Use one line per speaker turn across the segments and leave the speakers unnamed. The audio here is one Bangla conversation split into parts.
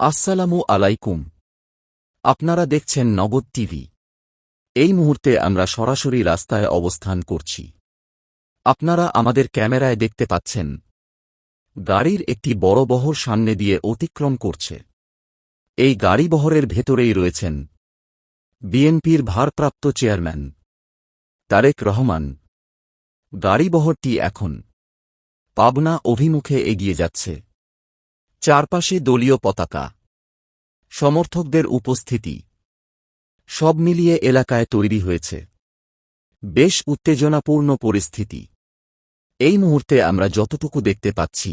আসসালামু আলাইকুম। আপনারা দেখছেন নগদ টিভি। এই মুহূর্তে আমরা সরাসরি রাস্তায় অবস্থান করছি। আপনারা আমাদের ক্যামেরায় দেখতে পাচ্ছেন। গাড়ির একটি বড় বহর সামনে দিয়ে অতিক্রম করছে। এই গাড়ি বহরের ভেতরেই রয়েছেন বিএনপির ভারপ্রাপ্ত চেয়ারম্যান তারেক রহমান। গাড়িবহরটি এখন পাবনা অভিমুখে এগিয়ে যাচ্ছে। চারপাশে দলীয় পতাকা। সমর্থকদের উপস্থিতি। সব মিলিয়ে এলাকায় তৈরি হয়েছে। বেশ উত্তেজনাপূর্ণ পরিস্থিতি। এই মুহূর্তে আমরা যতটুকু দেখতে পাচ্ছি,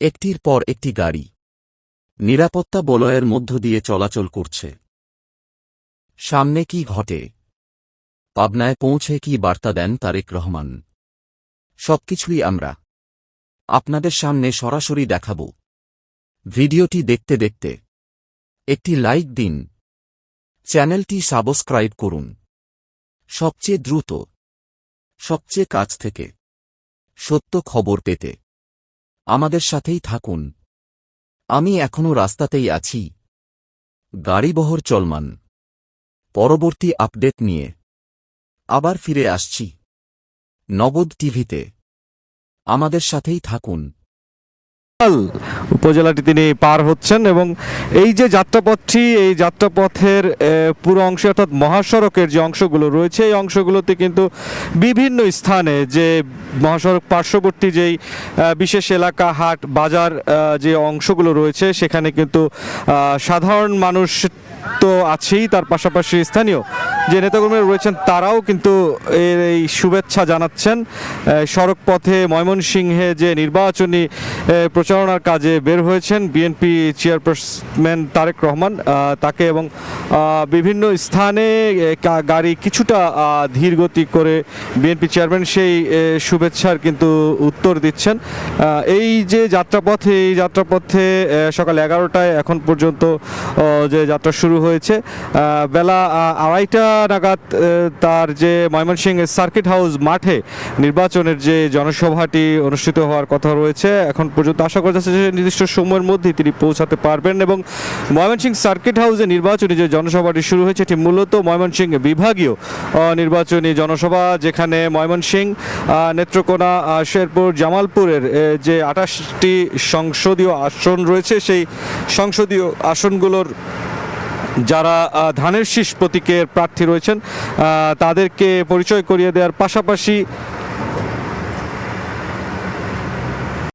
একটির পর একটি গাড়ি নিরাপত্তা বলয়ের মধ্য দিয়ে চলাচল করছে। সামনে কি ঘটে? পাবনায় পৌঁছে কি বার্তা দেন তারেক রহমান? সবকিছুই আমরা আপনাদের সামনে সরাসরি দেখাব। ভিডিওটি দেখতে দেখতে। একটি লাইক দিন। চ্যানেলটি সাবস্ক্রাইব করুন। সবচেয়ে দ্রুত। সবচেয়ে কাছ থেকে। সত্য খবর পেতে। আমাদের সাথেই থাকুন। আমি এখনও রাস্তাতেই আছি। গাড়িবহর চলমান। পরবর্তী আপডেট নিয়ে। আবার ফিরে আসছি। নগদ টিভিতে। আমাদের সাথেই থাকুন।
উপজেলাটি তিনি পার হচ্ছেন এবং এই যে যাত্রাপথটি, এই যাত্রাপথের পুরো অংশ অর্থাৎ মহাসড়কের যে অংশগুলো রয়েছে, এই অংশগুলোতে কিন্তু বিভিন্ন স্থানে যে মহাসড়ক পার্শ্ববর্তী যেই বিশেষ এলাকা, হাট, বাজার যে অংশগুলো রয়েছে, সেখানে কিন্তু সাধারণ মানুষ তো আছেই, তার পাশাপাশি স্থানীয় যে নেতাকর্মীরা রয়েছেন তারাও কিন্তু এর এই শুভেচ্ছা জানাচ্ছেন। সড়ক পথে ময়মনসিংহে যে নির্বাচনী প্রচারণার কাজে বের হয়েছেন বিএনপি চেয়ারপারসম্যান তারেক রহমান। তাকে এবং বিভিন্ন স্থানে গাড়ি কিছুটা ধীর গতি করে বিএনপি চেয়ারম্যান সেই শুভেচ্ছার কিন্তু উত্তর দিচ্ছেন। এই যে যাত্রাপথে, এই যাত্রাপথে সকাল এগারোটায় এখন পর্যন্ত যে যাত্রা শুরু হয়েছে বেলা আড়াইটা নাগাদ তার যে ময়মনসিংহ সার্কিট হাউস মাঠে নির্বাচনের যে জনসভাটি অনুষ্ঠিত হওয়ার কথা রয়েছে, এখন পর্যন্ত আশা করা যাচ্ছে যে নির্দিষ্ট সময়ের মধ্যেই তিনি পৌঁছাতে পারবেন এবং ময়মনসিংহ সার্কিট হাউসে নির্বাচনী যে জনসভাটি শুরু হয়েছে এটি মূলত ময়মনসিংহ বিভাগীয় নির্বাচনী জনসভা যেখানে ময়মনসিংহ আহ, নেত্রকোনা শেরপুর জামালপুরের যে আঠাশটি সংসদীয় আসন রয়েছে সেই সংসদীয় আসনগুলোর যারা ধানের শীষ প্রতীকের প্রার্থী রয়েছেন তাদেরকে পরিচয় করিয়ে দেওয়ার পাশাপাশি